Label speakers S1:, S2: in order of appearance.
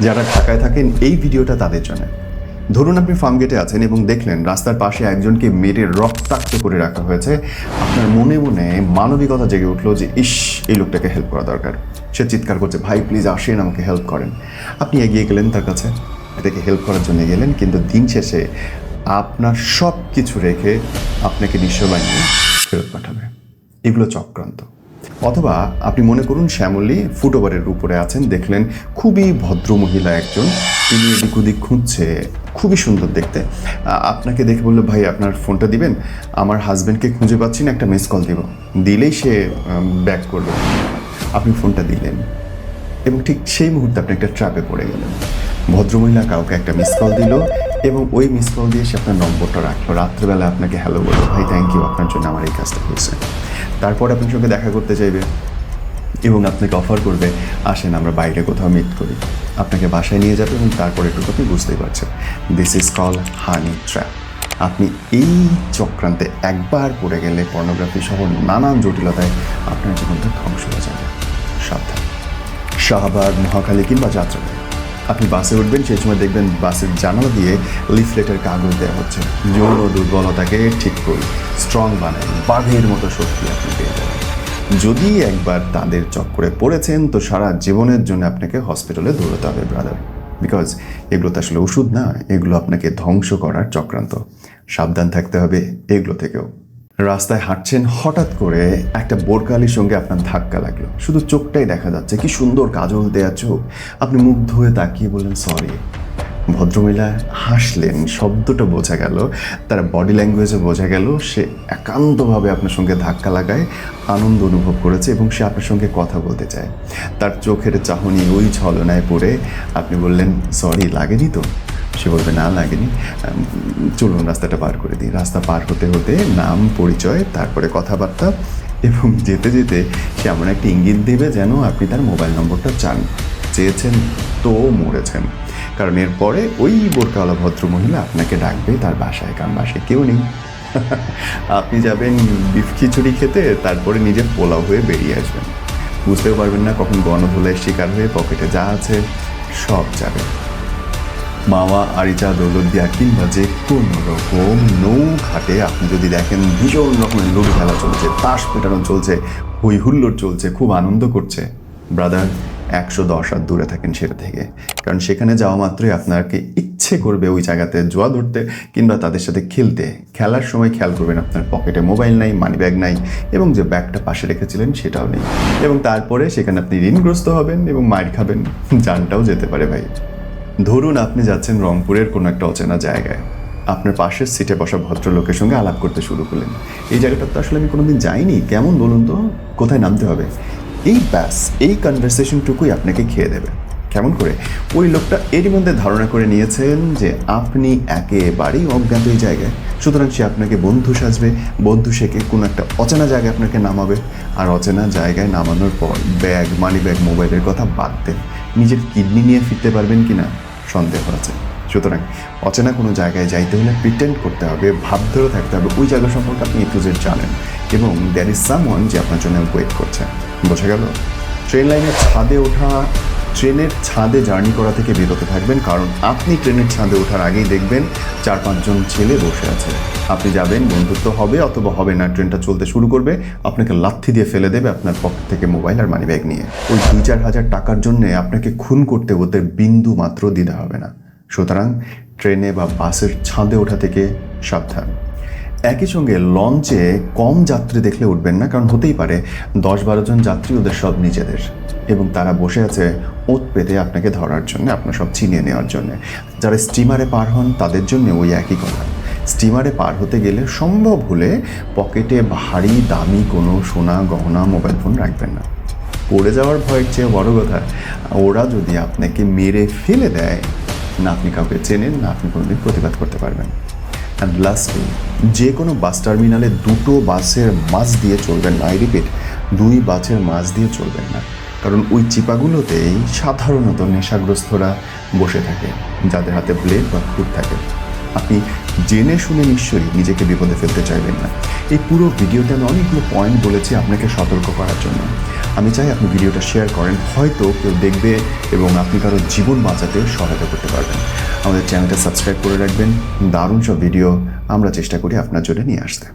S1: যারা ঢাকায় থাকেন, এই ভিডিওটা তাদের জন্য। ধরুন আপনি ফার্ম গেটে আছেন এবং দেখলেন রাস্তার পাশে একজনকে মেরে রক্তাক্ত করে রাখা হয়েছে। আপনার মনে মনে মানবিকতা জেগে উঠল যে, ইস, এই লোকটাকে হেল্প করা দরকার। সে চিৎকার করছে, ভাই প্লিজ আসেন, আমাকে হেল্প করেন। আপনি এগিয়ে গেলেন তার কাছে। এটাকে হেল্প করার জন্য গেলেন, কিন্তু দিন শেষে আপনার সব কিছু রেখে আপনাকে নিঃস্ব ফেরত পাঠাবে। এগুলো চক্রান্ত। অথবা আপনি মনে করুন শ্যামলী ফুটওভারের উপরে আছেন, দেখলেন খুবই ভদ্র মহিলা একজন। তিনি এদিক ওদিক খুঁজছে, খুবই সুন্দর দেখতে। আপনাকে দেখে বলল, ভাই, আপনার ফোনটা দিবেন? আমার হাজব্যান্ডকে খুঁজে পাচ্ছি না, একটা মিস কল দিব। দিলেই সে ব্যাক করবে আপনি ফোনটা দিলেন এবং ঠিক সেই মুহূর্তে আপনি একটা ট্র্যাপে পড়ে গেলেন। ভদ্রমহিলা কাউকে একটা মিস কল দিল এবং ওই মিস কল দিয়ে সে আপনার নম্বরটা রাখল। রাত্রেবেলা আপনাকে হ্যালো বলল, ভাই থ্যাংক ইউ আপনার জন্য আমার এই কাজটা হয়েছে। তারপর আপনার সঙ্গে দেখা করতে চাইবে এবং আপনাকে অফার করবে, আসেন, আমরা বাইরে কোথাও মিট করি। আপনাকে বাসায় নিয়ে যাবে এবং তারপরে একটু আপনি বুঝতেই পারছেন। This is call honey trap আপনি এই চক্রান্তে একবার পড়ে গেলে পর্নোগ্রাফি সহ নানান জটিলতায় আপনার জীবনটা ধ্বংস হয়ে যাবে। সাবধান। শাহবাগ, মহাখালী কিংবা যাত্রাবাড়ি আপনি বাসে উঠবেন, সেই সময় দেখবেন বাসের জানালা দিয়ে লিফলেটের কাগজ দেওয়া হচ্ছে। যৌন দুর্বলতাকে ঠিক করি স্ট্রং বানাই, বাঘের মতো শক্তি আপনি পেয়ে যাবেন। যদি একবার তাদের চক্করে পড়েছেন, তো সারা জীবনের জন্য আপনাকে হসপিটালে দৌড়াতে হবে ব্রাদার বিকজ এগুলো তো আসলে ওষুধ না, এগুলো আপনাকে ধ্বংস করার চক্রান্ত। সাবধান থাকতে হবে এগুলো থেকেও। রাস্তায় হাঁটছেন, হঠাৎ করে একটা বোরকালির সঙ্গে আপনার ধাক্কা লাগল। শুধু চোখটাই দেখা যাচ্ছে। কি সুন্দর কাজল দেয়া চোখ। আপনি মুগ্ধ হয়ে তাকিয়ে বললেন, সরি। ভদ্রমহিলা হাসলেন। শব্দটা বোঝা গেল, তার বডি ল্যাঙ্গুয়েজে বোঝা গেল, সে একান্তভাবে আপনার সঙ্গে ধাক্কা লাগায়, আনন্দ অনুভব করেছে এবং সে আপনার সঙ্গে কথা বলতে চায়। তার চোখের চাহনি ওই ছলনায় পড়ে আপনি বললেন, সরি, লাগেনি তো? সে বলবে, না, লাগেনি। চলুন রাস্তাটা পার করে দিই। রাস্তা পার হতে হতে নাম, পরিচয়, তারপরে কথাবার্তা এবং যেতে যেতে সে এমন একটা ইঙ্গিত দেবে যেন আপনি তার মোবাইল নম্বরটা চান। চেয়েছেন তো মরেছেন। কারণ এরপরে ওই বোরকাওয়ালা ভদ্র মহিলা আপনাকে ডাকবে, তার বাসায় কারণ বাসায় কেউ নেই। আপনি যাবেন বিফ খিচুড়ি খেতে, তারপরে নিজে পোলাও হয়ে বেরিয়ে আসবেন। বুঝতেও পারবেন না কখন গণধোলায় শিকার হয়ে পকেটে যা আছে সব যাবে। মাওয়া আরিচা দৌলতদিয়া কিংবা যে কোনো রকম নৌ ঘাটে আপনি যদি দেখেন ভীষণ রকমের লুডু খেলা চলছে, তাস পেটানো চলছে হই হুল্লোড় চলছে, খুব আনন্দ করছে। ব্রাদার, একশো দশ হাত দূরে থাকেন সেটা থেকে। কারণ সেখানে যাওয়া মাত্রই আপনাকে ইচ্ছে করবে ওই জায়গাতে জোয়া ধরতে কিংবা তাদের সাথে খেলতে। খেলার সময় খেয়াল করবেন আপনার পকেটে মোবাইল নাই মানি ব্যাগ নাই এবং যে ব্যাগটা পাশে রেখেছিলেন সেটাও নেই। এবং তারপরে সেখানে আপনি ঋণগ্রস্ত হবেন এবং মার খাবেন। জানটাও যেতে পারে ভাই। ধরুন আপনি যাচ্ছেন রংপুরের কোনো একটা অচেনা জায়গায়। আপনার পাশের সিটে বসা ভদ্রলোকের সঙ্গে আলাপ করতে শুরু করলেন। এই জায়গাটা তো আসলে আমি কোনোদিন যাইনি। কেমন বলুন তো? কোথায় নামতে হবে? এই ব্যাস, এই কনভারসেশনটুকুই আপনাকে খেয়ে দেবে। কেমন করে? ওই লোকটা এরই মধ্যে ধারণা করে নিয়েছেন যে আপনি একেবারেই অজ্ঞাত এই জায়গায়। সুতরাং সে আপনাকে বন্ধু সাজবে। বন্ধু শেখে কোনো একটা অচেনা জায়গায় আপনাকে নামাবে। আর অচেনা জায়গায় নামানোর পর ব্যাগ মানি ব্যাগ মোবাইলের কথা বাদ দেন। নিজের কিডনি নিয়ে ফিরতে পারবেন কি না সন্দেহ আছে। সুতরাং অচেনা কোনো জায়গায় যাইতে হলে প্রিটেন্ড করতে হবে ভাব ধরে থাকতে হবে ওই জায়গা সম্পর্কে আপনি ইন্টুজেট জানেন এবং দ্যার ইজ সাম ওয়ান যে আপনার জন্য ওয়েট করছে। বোঝা গেল? ট্রেন লাইনের ছাদে ওঠা ট্রেনের ছাদে জার্নি করা থেকে বিরত থাকবেন, কারণ আপনি ট্রেনের ছাদে ওঠার আগেই দেখবেন চার পাঁচজন ছেলে বসে আছে। আপনি যাবেন, বন্ধুত্ব হবে অথবা হবে না, ট্রেনটা চলতে শুরু করবে, আপনাকে লাথি দিয়ে ফেলে দেবে আপনার পকেট থেকে মোবাইল আর মানি ব্যাগ নিয়ে। ওই দুই চার হাজার টাকার জন্য আপনাকে খুন করতে ওদের বিন্দু মাত্র দিতে হবে না। সুতরাং ট্রেনে বা বাসের ছাদে ওঠা থেকে সাবধান। একই সঙ্গে লঞ্চে কম যাত্রী দেখলে উঠবেন না, কারণ হতেই পারে দশ বারো জন যাত্রী ওদের সব নিজেদের এবং তারা বসে আছে ওত পেতে আপনাকে ধরার জন্য, আপনার সব ছিনিয়ে নেওয়ার জন্য। যারা স্টিমারে পার হন, তাদের জন্য ওই একই কথা। স্টিমারে পার হতে গেলে সম্ভব হলে পকেটে ভারী, দামি কোনো সোনা, গহনা, মোবাইল ফোন রাখবেন না। পড়ে যাওয়ার ভয়ের চেয়ে বড় কথা, ওরা যদি আপনাকে মেরে ফেলে দেয়, না আপনি কাউকে চেনেন, না আপনি কোনোদিন প্রতিবাদ করতে পারবেন। অ্যান্ড লাস্টলি যে কোনো বাস টার্মিনালে দুটো বাসের মাছ দিয়ে চলবেন না। আই রিপিট, দুই বাসের মাছ দিয়ে চলবেন না। কারণ ওই চিপাগুলোতেই সাধারণত নেশাগ্রস্তরা বসে থাকে, যাদের হাতে ব্লেড বা খুঁট থাকে। আপনি জেনে শুনে নিশ্চয়ই নিজেকে বিপদে ফেলতে চাইবেন না। এই পুরো ভিডিওতে আমি অনেকগুলো পয়েন্ট বলেছি আপনাকে সতর্ক করার জন্য। আমি চাই আপনি ভিডিওটা শেয়ার করেন, হয়তো কেউ দেখবে এবং আপনি কারও জীবন বাঁচাতে সহায়তা করতে পারবেন। আমাদের চ্যানেলটা সাবস্ক্রাইব করে রাখবেন। দারুণ সব ভিডিও আমরা চেষ্টা করি আপনার জন্য নিয়ে আসতে।